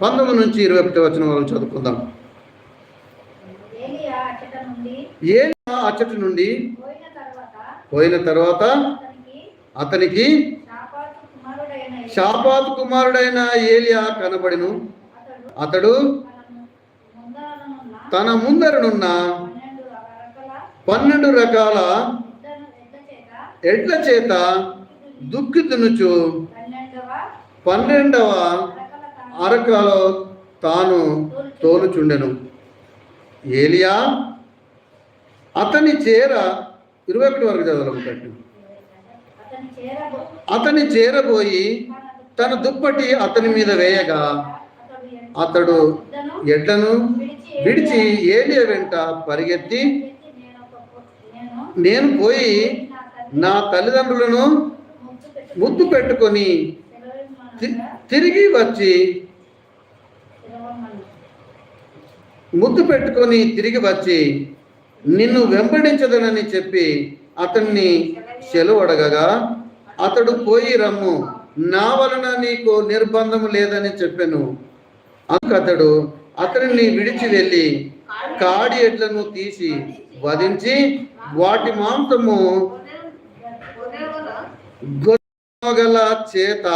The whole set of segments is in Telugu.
పంతొమ్మిది నుంచి ఇరవై ఒకటి వచ్చిన వరకు చదువుకుందాం. ఏలియా అచ్చట నుండి ఏ అచ్చటి నుండి పోయిన తర్వాత అతనికి అతనికి శాపాతు కుమారుడైన ఏలియా షాపాత్ కుమారుడైన ఏలియా కనబడిను. అతడు తన ముందరనున్న పన్నెండు రకల ఎడ్ల చేత దుక్కి దునుచు పన్నెండవ అరకలో తాను తోలుచుండెను. ఏలియా అతని చేర ఇరవై ఒకటి వరకు చదవాలనుకుంటాడు అతని చేరబోయి తన దుప్పటి అతని మీద వేయగా అతడు ఎడ్లను విడిచి ఏలియా వెంట పరిగెత్తి నేను పోయి నా తల్లిదండ్రులను ముద్దు పెట్టుకొని తి- తిరిగి వచ్చి ముద్దు పెట్టుకొని తిరిగి వచ్చి నిన్ను వెంబడించదనని చెప్పి అతన్ని సెలవు అడగగా అతడు పోయి రమ్ము నా వలన నీకు నిర్బంధం లేదని చెప్పాను. అతడు అతనిని విడిచి వెళ్ళి కాడి ఎడ్లను తీసి వధించి వాటి మాంసము గల చేత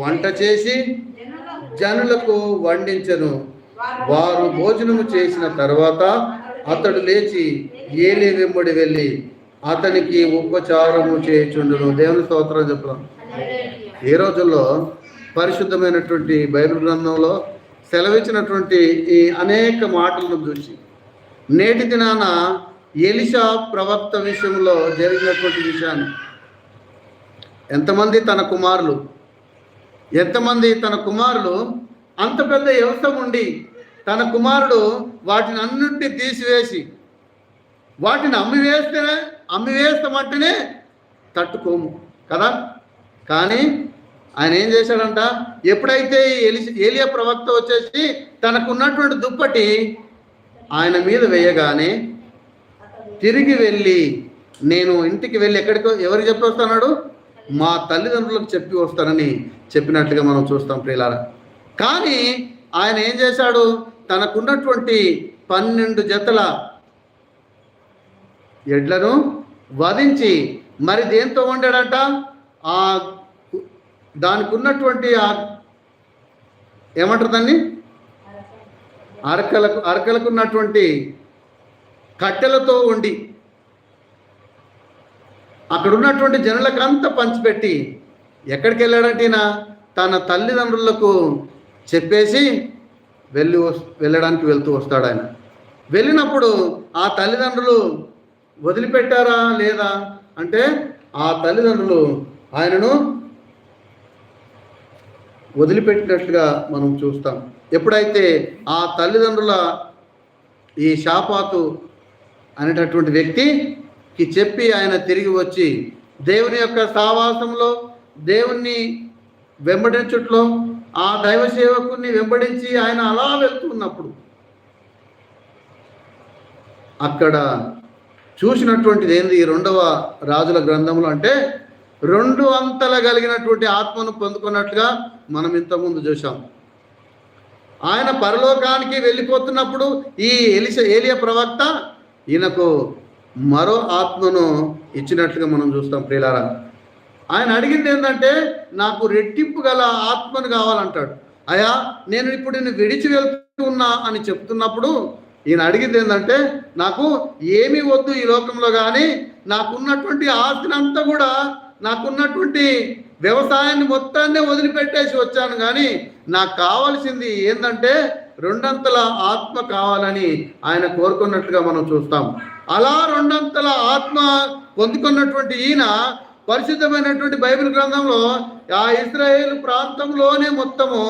వంట చేసి జనులకు వండించను. వారు భోజనము చేసిన తర్వాత అతడు లేచి ఏలి వెంబడి వెళ్ళి అతనికి ఉపచారము చేయుచుండును. దేవుని స్తోత్రం చెప్తాం ఈ రోజుల్లో పరిశుద్ధమైనటువంటి బైబిల్ గ్రంథంలో సెలవిచ్చినటువంటి ఈ అనేక మాటలను చూసి నేటి దినాన ఎలిషా ప్రవక్త విషయంలో జరిగినటువంటి విషయాన్ని ఎంతమంది తన కుమారులు ఎంతమంది తన కుమారులు అంత పెద్ద వ్యవస్థ ఉండి తన కుమారుడు వాటిని అన్నింటినీ తీసివేసి వాటిని అమ్మివేస్తేనే మట్టినే తట్టుకోము కదా? కానీ ఆయన ఏం చేశాడంట? ఎప్పుడైతే ఎలి ఏలియా ప్రవక్త వచ్చేసి తనకున్నటువంటి దుప్పటి ఆయన మీద వేయగానే తిరిగి వెళ్ళి నేను ఇంటికి వెళ్ళి ఎక్కడికో ఎవరికి చెప్పి వస్తున్నాడు మా తల్లిదండ్రులకు చెప్పి వస్తానని చెప్పినట్లుగా మనం చూస్తాం ప్రియులారా. కానీ ఆయన ఏం చేశాడు? తనకున్నటువంటి పన్నెండు జతల ఎడ్లను వధించి మరి దేంతో వండాడంట? ఆ దానికి ఉన్నటువంటి ఆ ఏమంటారు దాన్ని? అరకలకు అరకలకు ఉన్నటువంటి కట్టెలతో వండి అక్కడ ఉన్నటువంటి జనులకు అంతా పంచిపెట్టి ఎక్కడికి వెళ్ళాడంటే తన తల్లిదండ్రులకు చెప్పేసి వెళ్ళి వెళ్ళడానికి వెళ్తూ వస్తాడు ఆయన. వెళ్ళినప్పుడు ఆ తల్లిదండ్రులు వదిలిపెట్టారా లేదా అంటే ఆ తల్లిదండ్రులు ఆయనను వదిలిపెట్టినట్లుగా మనం చూస్తాం. ఎప్పుడైతే ఆ తల్లిదండ్రుల ఈ షాపాతు అనేటటువంటి వ్యక్తికి చెప్పి ఆయన తిరిగి వచ్చి దేవుని యొక్క సావాసంలో దేవుణ్ణి వెంబడించుట్లో ఆ దైవ సేవకుని వెంబడించి ఆయన అలా వెళ్తున్నప్పుడు అక్కడ చూసినటువంటిది ఏంది? ఈ రెండవ రాజుల గ్రంథంలో అంటే రెండు అంతల కలిగినటువంటి ఆత్మను పొందుకున్నట్లుగా మనం ఇంతకుముందు చూసాం ఆయన పరలోకానికి వెళ్ళిపోతున్నప్పుడు ఈ ఎలిస ఏలియ ప్రవక్త ఈయనకు మరో ఆత్మను ఇచ్చినట్లుగా మనం చూస్తాం ప్రియులారా. ఆయన అడిగింది ఏంటంటే నాకు రెట్టింపు గల ఆత్మను కావాలంటాడు. అయా నేను ఇప్పుడు నేను విడిచి వెళ్తున్నా అని చెప్తున్నప్పుడు ఈయన అడిగింది ఏంటంటే నాకు ఏమీ వద్దు ఈ లోకంలో కానీ నాకున్నటువంటి ఆస్తిని అంతా కూడా నాకున్నటువంటి వ్యవసాయాన్ని మొత్తాన్ని వదిలిపెట్టేసి వచ్చాను కానీ నాకు కావాల్సింది ఏంటంటే రెండంతల ఆత్మ కావాలని ఆయన కోరుకున్నట్లుగా మనం చూస్తాం. అలా రెండంతల ఆత్మ పొందుకున్నటువంటి ఈయన పరిశుద్ధమైనటువంటి బైబిల్ గ్రంథంలో ఆ ఇస్రాయేల్ ప్రాంతంలోనే మొత్తము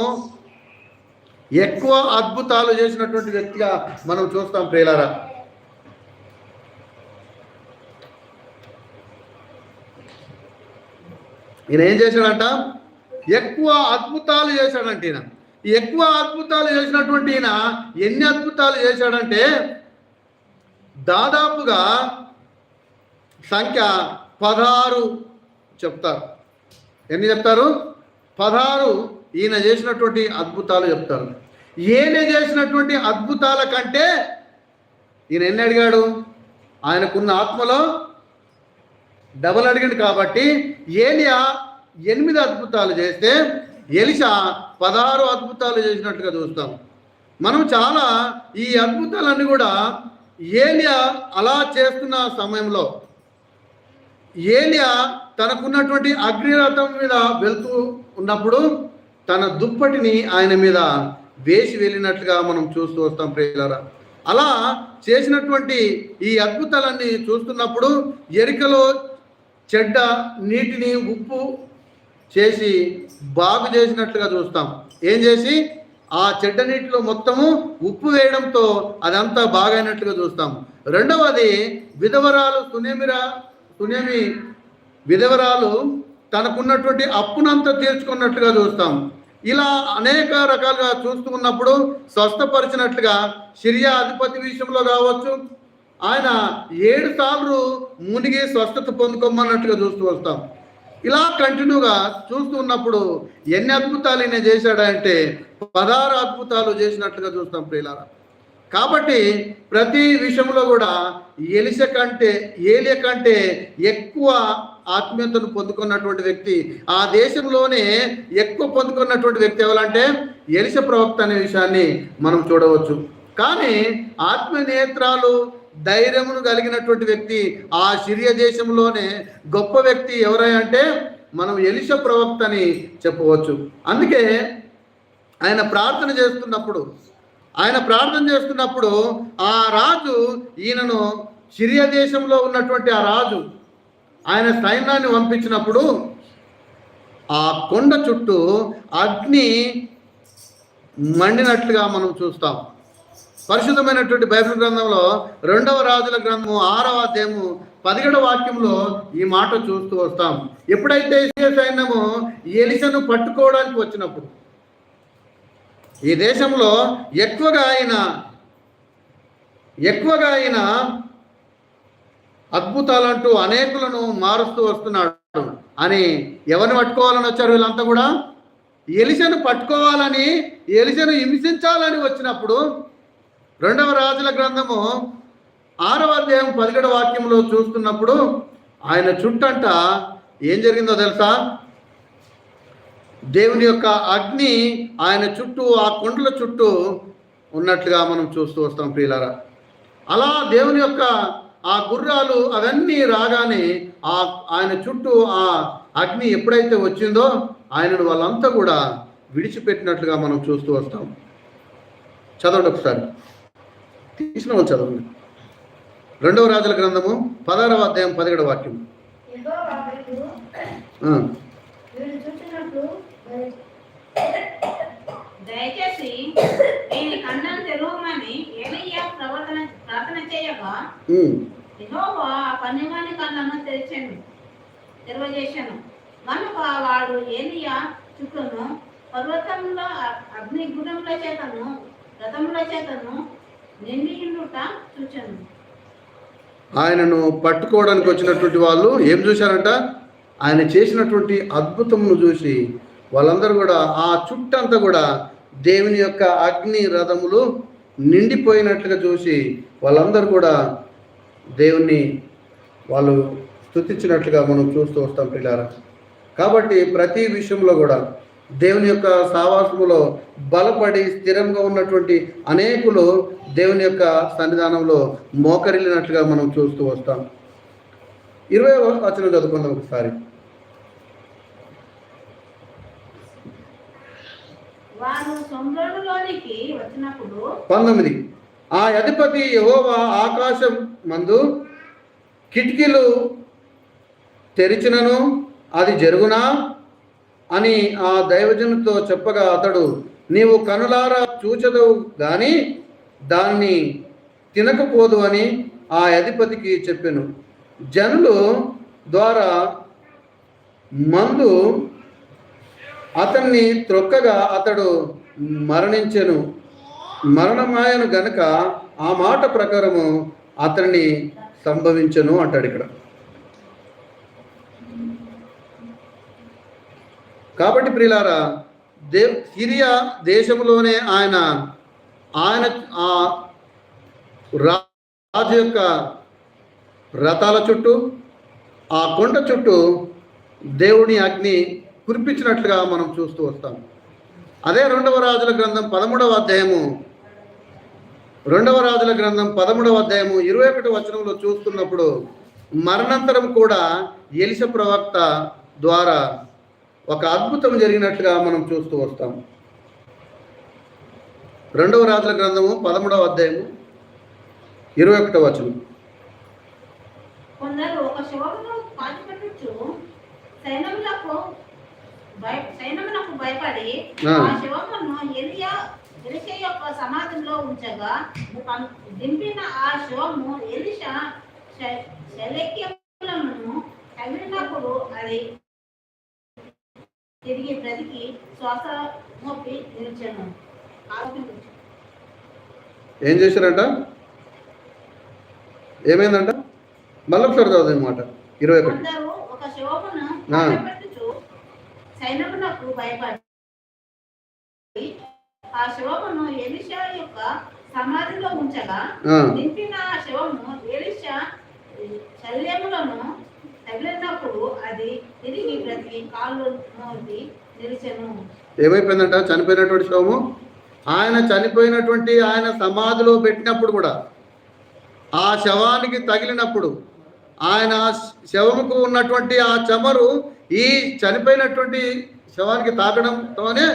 ఎక్కువ అద్భుతాలు చేసినటువంటి వ్యక్తిగా మనం చూస్తాం ప్రేలారా ఈయన ఏం చేశాడంట? ఎక్కువ అద్భుతాలు చేశాడంట ఈయన. ఎక్కువ అద్భుతాలు చేసినటువంటి ఈయన ఎన్ని అద్భుతాలు చేశాడంటే దాదాపుగా సంఖ్య పదహారు చెప్తారు. ఎన్ని చెప్తారు? పదహారు ఈయన చేసినటువంటి అద్భుతాలు చెప్తారు. ఈయన చేసినటువంటి అద్భుతాల కంటే ఈయన ఎన్ని అడిగాడు? ఆయనకున్న ఆత్మలో డబల్ అడిగాడు కాబట్టి ఏలియా ఎనిమిది అద్భుతాలు చేస్తే ఎలిషా పదహారు అద్భుతాలు చేసినట్టుగా చూస్తాం. మనం చాలా ఈ అద్భుతాలన్నీ కూడా ఏలియా అలా చేస్తున్న సమయంలో ఏలియా తనకున్నటువంటి అగ్నిరథం మీద వెళ్తూ ఉన్నప్పుడు తన దుప్పటిని ఆయన మీద వేసి వెళ్ళినట్లుగా మనం చూస్తూ వస్తాం ప్రియులరా. అలా చేసినటువంటి ఈ అద్భుతాలన్నీ చూస్తున్నప్పుడు ఎరికలో చెడ్డ నీటిని ఉప్పు చేసి బాగు చేసినట్లుగా చూస్తాం. ఏం చేసి? ఆ చెడ్డ నీటిలో మొత్తము ఉప్పు వేయడంతో అదంతా బాగైనట్లుగా చూస్తాం. రెండవది విధవరాలు సునేమిరా సునేమి విధవరాలు తనకున్నటువంటి అప్పునంతా తీర్చుకున్నట్లుగా చూస్తాం. ఇలా అనేక రకాలుగా చూస్తూ ఉన్నప్పుడు స్వస్థపరిచినట్లుగా సిరియా అధిపతి విషయంలో కావచ్చు ఆయన ఏడు సార్లు మునిగి స్వస్థత పొందుకోమన్నట్టుగా చూస్తూ వస్తాం. ఇలా కంటిన్యూగా చూస్తూ ఉన్నప్పుడు ఎన్ని అద్భుతాలు ఈయన చేశాడంటే పదహారు అద్భుతాలు చేసినట్లుగా చూస్తాం ప్రియులారా. కాబట్టి ప్రతి విషయంలో కూడా ఎలిస కంటే ఏలియ కంటే ఎక్కువ ఆత్మీయతను పొందుకున్నటువంటి వ్యక్తి ఆ దేశంలోనే ఎక్కువ పొందుకున్నటువంటి వ్యక్తి ఎవరంటే ఎలిస ప్రవక్త అనే విషయాన్ని మనం చూడవచ్చు. కానీ ఆత్మ నేత్రాలు ధైర్యమును కలిగినటువంటి వ్యక్తి ఆ సిరియ దేశంలోనే గొప్ప వ్యక్తి ఎవరై అంటే మనం ఎలిష ప్రవక్త అని చెప్పవచ్చు. అందుకే ఆయన ప్రార్థన చేస్తున్నప్పుడు ఆయన ప్రార్థన చేస్తున్నప్పుడు ఆ రాజు ఈయనను సిరియా దేశంలో ఉన్నటువంటి ఆ రాజు ఆయన సైన్యాన్ని పంపించినప్పుడు ఆ కొండ చుట్టూ అగ్ని మండినట్లుగా మనం చూస్తాం. పరిశుద్ధమైనటువంటి బైబిల్ గ్రంథంలో రెండవ రాజుల గ్రంథము ఆరవ అధ్యాయము పదిహేడవ వాక్యంలో ఈ మాట చూస్తూ వస్తాం. ఎప్పుడైతే సైన్యము ఎలిసను పట్టుకోవడానికి వచ్చినప్పుడు ఈ దేశంలో ఎక్కువగా ఆయన ఎక్కువగా ఆయన అద్భుతాలంటూ అనేకులను మారుస్తూ వస్తున్నాడు. అని ఎవరిని పట్టుకోవాలని వచ్చారు వీళ్ళంతా కూడా? ఎలిసను పట్టుకోవాలని ఎలిసను హింసించాలని వచ్చినప్పుడు రెండవ రాజుల గ్రంథము ఆరవ అధ్యాయం పదిహేడు వాక్యంలో చూస్తున్నప్పుడు ఆయన చుట్టంట ఏం జరిగిందో తెలుసా? దేవుని యొక్క అగ్ని ఆయన చుట్టూ ఆ కొండల చుట్టూ ఉన్నట్లుగా మనం చూస్తూ వస్తాం ప్రియులారా. అలా దేవుని యొక్క ఆ గుర్రాలు అవన్నీ రాగానే ఆ ఆయన చుట్టూ ఆ అగ్ని ఎప్పుడైతే వచ్చిందో ఆయనను వాళ్ళంతా కూడా విడిచిపెట్టినట్లుగా మనం చూస్తూ వస్తాం. చదవండి ఒకసారి. తీసిన వాళ్ళు చదవండి. రెండవ రాజుల గ్రంథము పదహారవ అధ్యాయం పదిహేడవ వాక్యం యెహోవా వీడు ఆ, వీడు చూసినట్లు దయచేసి నేను కన్నం తెరవమని ఏలయ్యా ప్రవర్తన ప్రార్థన చేయగా ఉమ్, యెహోవా ఆ పనివాని కళ్ళను తెరిచాను నిర్వజేశాను మనకు ఆ వాడు ఏలియా చుట్టూను పర్వతంలో అగ్నిగుణముల చేతను రథముల చేతను నిండియుండుట చూచాను. ఆయనను పట్టుకోవడానికి వచ్చినటువంటి వాళ్ళు ఏం చూశారంట? ఆయన చేసినటువంటి అద్భుతమును చూసి వాళ్ళందరూ కూడా ఆ చుట్టంతా కూడా దేవుని యొక్క అగ్ని రథములు నిండిపోయినట్లుగా చూసి వాళ్ళందరూ కూడా దేవుణ్ణి వాళ్ళు స్తుతించినట్లుగా మనం చూస్తూ వస్తాం పిల్లారా కాబట్టి ప్రతి విషయంలో కూడా దేవుని యొక్క సావాసములో బలపడి స్థిరంగా ఉన్నటువంటి అనేకులు దేవుని యొక్క సన్నిధానంలో మోకరిల్లినట్లుగా మనం చూస్తూ వస్తాం. ఇరవై వచనం చదువుకుందాం ఒకసారి. పంతొమ్మిది. ఆ అధిపతి యహోవా ఆకాశం మందు కిటికీలు తెరిచినను అది జరుగునా? అని ఆ దైవజనుతో చెప్పగా అతడు నీవు కనులారా చూచదవు గాని దాన్ని తినకపోదు అని ఆ అధిపతికి చెప్పాను. జనులు ద్వారా మందు అతన్ని త్రొక్కగా అతడు మరణించెను. మరణమాయను గనక ఆ మాట ప్రకారము అతన్ని సంభవించను అంటాడు ఇక్కడ. కాబట్టి ప్రియులారా దే సిరియా దేశంలోనే ఆయన ఆయన ఆ రాజు యొక్క రథాల చుట్టూ ఆ కొండ చుట్టూ దేవుని అగ్ని కురిపించినట్లుగా మనం చూస్తూ వస్తాం. అదే రెండవ రాజుల గ్రంథం పదమూడవ అధ్యాయము. రెండవ రాజుల గ్రంథం పదమూడవ అధ్యాయము ఇరవై ఒకటి వచనంలో చూస్తున్నప్పుడు మరణంతరం కూడా ఎలిస ప్రవక్త ద్వారా ఒక అద్భుతం జరిగినట్లుగా మనం చూస్తూ వస్తాం రెండవ రాజుల గ్రంథము పదమూడవ అధ్యాయము ఇరవై ఒకటో వచనం కొందరు ఒక భయపడి ఆ. ఎలియా ఎలిషా యొక్క సమాధిలో ఉంచగా దింపిన ఆ ఎలిషా తగిలినప్పుడు అది తిరిగి బ్రతికి శ్వాస మోపి నిలిచాను ఏం చేశారంట? ఏమైందంట? మళ్ళీ ఒకసారి చదువు అనమాట ఇరవై ఒకటి. ఒక. పెట్టుచు సైన్యమునకు భయపడి ఆ శివమును ఎలిషా యొక్క సమాధిలో ఉంచగా నింపిన ఆ శివము ఎలిషా శల్యములను తగిలినప్పుడు అది తిరిగి బ్రతికి కాళ్ళు మోపి నిలిచెను. ఏమైపోయిందంట? చనిపోయినటువంటి శవము? ఆయన చనిపోయినటువంటి ఆయన సమాధిలో పెట్టినప్పుడు కూడా ఆ శవానికి తగిలినప్పుడు ఆయన శవముకు ఉన్నటువంటి ఆ చమరు ఈ చనిపోయినటువంటి శవానికి తాకడంతోనే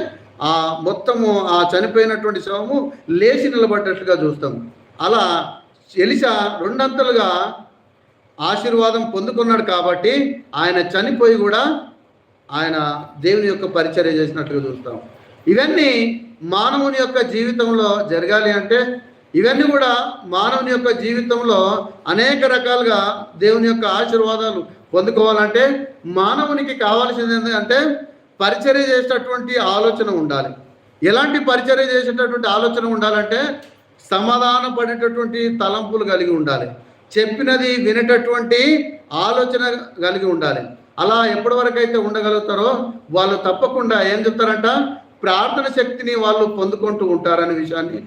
ఆ మొత్తము ఆ చనిపోయినటువంటి శవము లేచి నిలబడ్డట్లుగా చూస్తాం. అలా ఎలిసా రెండంతలుగా ఆశీర్వాదం పొందుకున్నాడు కాబట్టి ఆయన చనిపోయి కూడా ఆయన దేవుని యొక్క పరిచర్య చేసినట్లుగా చూస్తాం. ఇవన్నీ మానవుని యొక్క జీవితంలో జరగాలి అంటే ఇవన్నీ కూడా మానవుని యొక్క జీవితంలో అనేక రకాలుగా దేవుని యొక్క ఆశీర్వాదాలు పొందుకోవాలంటే మానవునికి కావాల్సింది ఏంటంటే పరిచర్య చేసేటటువంటి ఆలోచన ఉండాలి. ఎలాంటి పరిచర్య చేసేటటువంటి ఆలోచన ఉండాలంటే సమాధాన పడేటటువంటి తలంపులు కలిగి ఉండాలి. చెప్పినది వినేటటువంటి ఆలోచన కలిగి ఉండాలి. అలా ఎప్పటి వరకు అయితే ఉండగలుగుతారో వాళ్ళు తప్పకుండా ఏం చెప్తారంట? ప్రార్థన శక్తిని వాళ్ళు పొందుకుంటూ ఉంటారనే విషయాన్ని